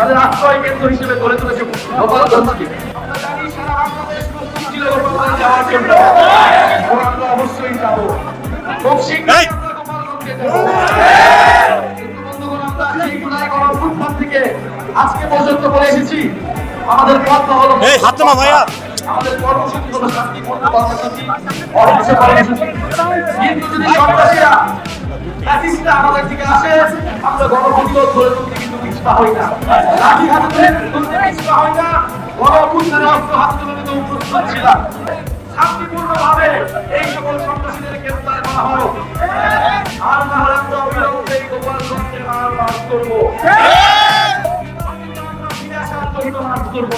তাদের আশ্রয় কেন্দ্র হিসেবে গড়ে তুলেছে গোপালগঞ্জকে অবশ্যই যাব খুব শীঘ্রই আজকে পর্যন্ত বলে এসেছি আমাদের পথ হলো ভাইয়া। আমাদের কর্মসূচি হলো শান্তিপূর্ণ কর্মসূচি অহিংস কর্মসূচি কিন্তু যদি সন্ত্রাসীরা আমাদের দিকে আসে আমরা গণপ্রতিরোধ গড়ে তুলতে কিন্তু পিছপা হই না লাঠি হাতে তুলতে পিছপা হই না গণঅভ্যুত্থানে অস্ত্র হাতে তুলে নিতে প্রস্তুত ছিলাম শান্তিপূর্ণভাবে এই সকল সন্ত্রাসীদের গ্রেফতার করা হোক আর না হলে আমরা অবিলম্বে এই গোপালগঞ্জে মার মার করব করব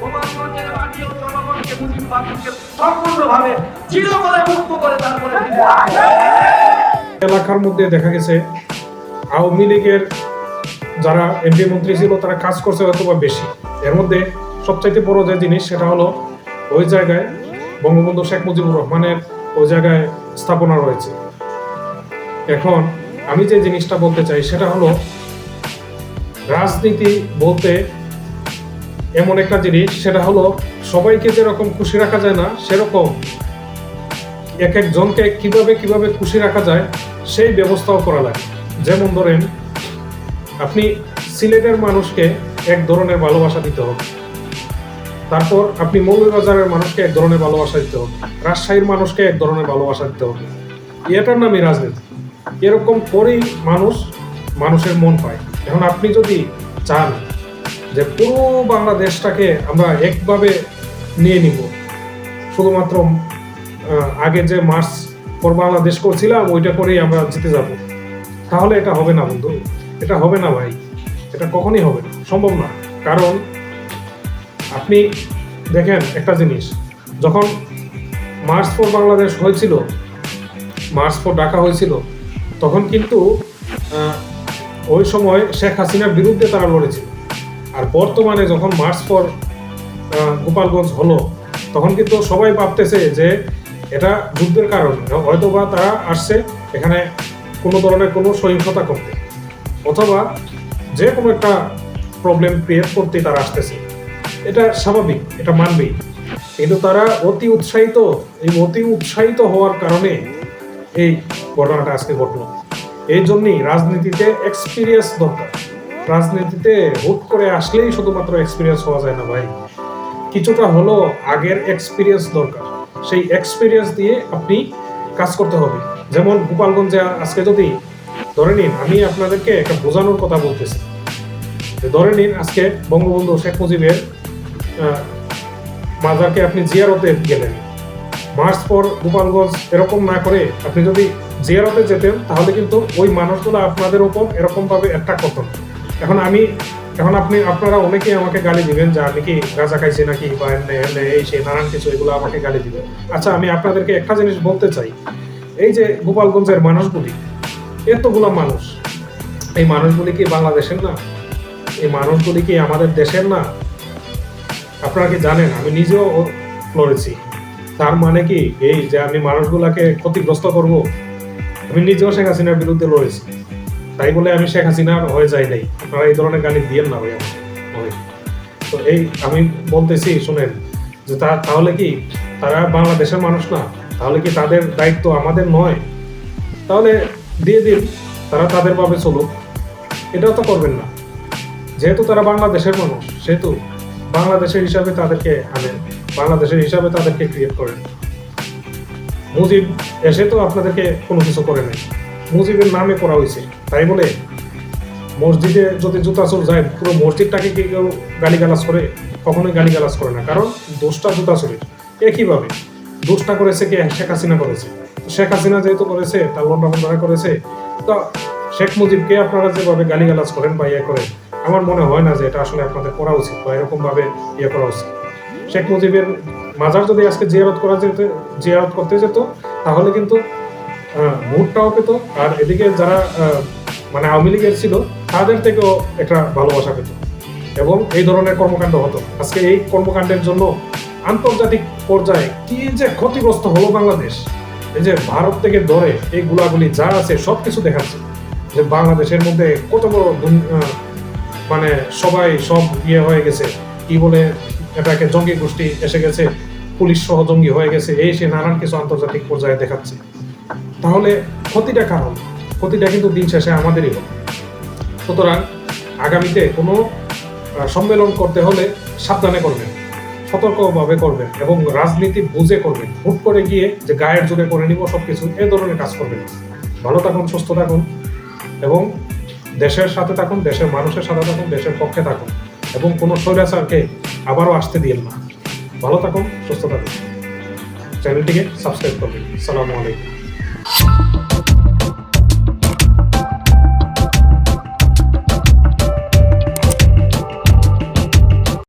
গোপালগঞ্জের এলাকার মধ্যে দেখা গেছে আওয়ামী লীগের যারা এমপি মন্ত্রী ছিল, তারা কাজ করছে হয়তো বা বেশি। এর মধ্যে সবচাইতে বড় যে জিনিস, সেটা হলো ওই জায়গায় বঙ্গবন্ধু শেখ মুজিবুর রহমানের ওই জায়গায় স্থাপনা রয়েছে। এখন আমি যে জিনিসটা বলতে চাই, সেটা হলো রাজনীতি বলতে এমন একটা জিনিস, সেটা হলো সবাইকে যেরকম খুশি রাখা যায় না, সেরকম এক একজনকে কীভাবে কীভাবে খুশি রাখা যায়, সেই ব্যবস্থাও করা লাগে। যেমন ধরেন আপনি সিলেটের মানুষকে এক ধরনের ভালোবাসা দিতে হবে। তারপর আপনি মৌলভীবাজারের মানুষকে এক ধরনের ভালোবাসা দিতে হবে। রাজশাহীর মানুষকে এক ধরনের ভালোবাসা দিতে হবে। এটার নামই রাজনীতি। এরকম করেই মানুষ মানুষের মন পায়। এখন আপনি যদি চান যে পুরো বাংলাদেশটাকে আমরা একভাবে নিয়ে নিব, শুধুমাত্র আগে যে মার্চ ফর বাংলাদেশ করছিলাম, ওইটা করেই আমরা জিতে যাব, তাহলে এটা হবে না বন্ধু। এটা হবে না ভাই। এটা কখনই হবে না। সম্ভব না। কারণ আপনি দেখেন একটা জিনিস, যখন মার্চ ফর বাংলাদেশ হয়েছিল মার্চ ফর ডাকা হয়েছিল, তখন কিন্তু ওই সময় শেখ হাসিনার বিরুদ্ধে তারা লড়েছিল। আর বর্তমানে যখন মার্চ ফর গোপালগঞ্জ হলো, তখন কিন্তু সবাই ভাবতেছে যে এটা যুদ্ধের কারণে। হয়তো বা তারা আসছে, এখানে কোনো ধরনের কোনো সহিংসতা করতে। অথবা যে কোনো একটা প্রবলেম ক্রিয়েট করতে তারা আসতেছে। এটা স্বাভাবিক, এটা মানবেই কিন্তু তারা অতি উৎসাহিত, এই অতি উৎসাহিত হওয়ার কারণে এই ঘটনাটা আজকে ঘটলো। এই জন্যই রাজনীতিতে এক্সপিরিয়েন্স দরকার। রাজনীতিতে হুট করে আসলেই শুধুমাত্র এক্সপিরিয়েন্স হওয়া যায় না ভাই। কিছুটা হলো আগের এক্সপিরিয়েন্স দরকার। সেই এক্সপিরিয়েন্স দিয়ে আপনি কাজ করতে হবে। যেমন গোপালগঞ্জে আজকে যদি ধরে নিন, আমি আপনাদেরকে একটা বোঝানোর কথা বলতেছি। ধরে নিন, আজকে বঙ্গবন্ধু শেখ মুজিবের মাজারকে আপনি জিয়ারতে গেলেন। মার্চ পর গোপালগঞ্জ এরকম না করে আপনি যদি জিয়ারতে যেতেন, তাহলে কিন্তু ওই মানুষগুলো আপনাদের উপর এরকম ভাবে অ্যাট্রাক করতো এখন আমি, এখন আপনি, আপনারা অনেকেই আমাকে গালি দিবেন, যে আমি কি গাঁজা খাইছি নাকি? বা এমনি এই সেই নানান কিছু এগুলো আমাকে গালি দিবেন। আচ্ছা আমি আপনাদেরকে একটা জিনিস বলতে চাই। এই যে গোপালগঞ্জের মানুষগুলি এতগুলা মানুষ। এই মানুষগুলি কি বাংলাদেশের না? এই মানুষগুলি কি আমাদের দেশের না? আপনারা কি জানেন? আমি নিজেও লড়েছি তার মানে কি? এই যে আমি মানুষগুলাকে ক্ষতিগ্রস্ত করব, আমি নিজেও শেখ হাসিনার বিরুদ্ধে লড়েছি। তাই বলে আমি শেখ হাসিনার হয়ে যাই নাই। আপনারা এই ধরনের গালি দিয়েন না ভাই। তো এই আমি বলতেছি, শুনেন, যে তা তাহলে কি তারা বাংলাদেশের মানুষ না? তাহলে কি তাদের দায়িত্ব আমাদের নয়? তাহলে দিয়ে দিন, তারা তাদের ভাবে চলুক। এটাও তো করবেন না। যেহেতু তারা বাংলাদেশের মানুষ, সেহেতু বাংলাদেশের হিসাবে তাদেরকে আনেন, বাংলাদেশের হিসাবে তাদেরকে ক্রিয়েট করেন। মুজিব এসে তো আপনাদেরকে কোনো কিছু করে নাই। মুজিবের নামে করা হয়েছে, তাই বলে মসজিদে যদি জুতা চোর যায়, পুরো মসজিদটাকে কি কেউ গালিগালাজ করে? কখনোই গালিগালাজ করে না, কারণ দোষটা জুতা চোরের। একইভাবে দোষটা করেছে কে? শেখ হাসিনা করেছে। শেখ হাসিনা যেহেতু করেছে, তার লন্ডা বন্ডারা করেছে, তো শেখ মুজিবকে আপনারা যেভাবে গালিগালাজ করেন বা ইয়ে করেন, আমার মনে হয় না যে এটা আসলে আপনাদের করা উচিত বা এরকম ভাবে ইয়ে করা উচিত। শেখ মুজিবের মাজার যদি আজকে জিয়ারত করা যেত, জিয়ারত করতে যেত, তাহলে কিন্তু ভোটটাও পেত, আর এদিকে যারা মানে আওয়ামী লীগের ছিল, তাদের থেকেও একটা ভালোবাসা পেত। এবং এই ধরনের কর্মকাণ্ড হতো। আজকে এই কর্মকাণ্ডের জন্য আন্তর্জাতিক পর্যায়ে কি যে ক্ষতিগ্রস্ত হলো বাংলাদেশ এই যে ভারত থেকে ধরে এই গুলাগুলি যা আছে সব কিছু দেখাচ্ছে। যে বাংলাদেশের মধ্যে কত বড় মানে সবাই সব ইয়ে হয়ে গেছে। কি বলে, এটাকে জঙ্গি গোষ্ঠী এসে গেছে, পুলিশ সহ জঙ্গি হয়ে গেছে, এই সে নানান কিছু আন্তর্জাতিক পর্যায়ে দেখাচ্ছে। তাহলে ক্ষতিটা কারণ ক্ষতিটা কিন্তু দিন শেষে আমাদেরই হবে। সুতরাং আগামীতে কোনো সম্মেলন করতে হলে সাবধানে করবেন। সতর্কভাবে করবেন এবং রাজনীতি বুঝে করবেন। হুট করে গিয়ে যে গায়ের জোরে করে নিব সব কিছু এ ধরনের কাজ করবেন। ভালো থাকুন, সুস্থ থাকুন এবং দেশের সাথে থাকুন, দেশের মানুষের সাথে থাকুন, দেশের পক্ষে থাকুন এবং কোনো স্বৈরাচারকে আবারও আসতে দিয়েন না। ভালো থাকুন, সুস্থ থাকুন। চ্যানেলটিকে সাবস্ক্রাইব করবেন। সালামু আলাইকুম।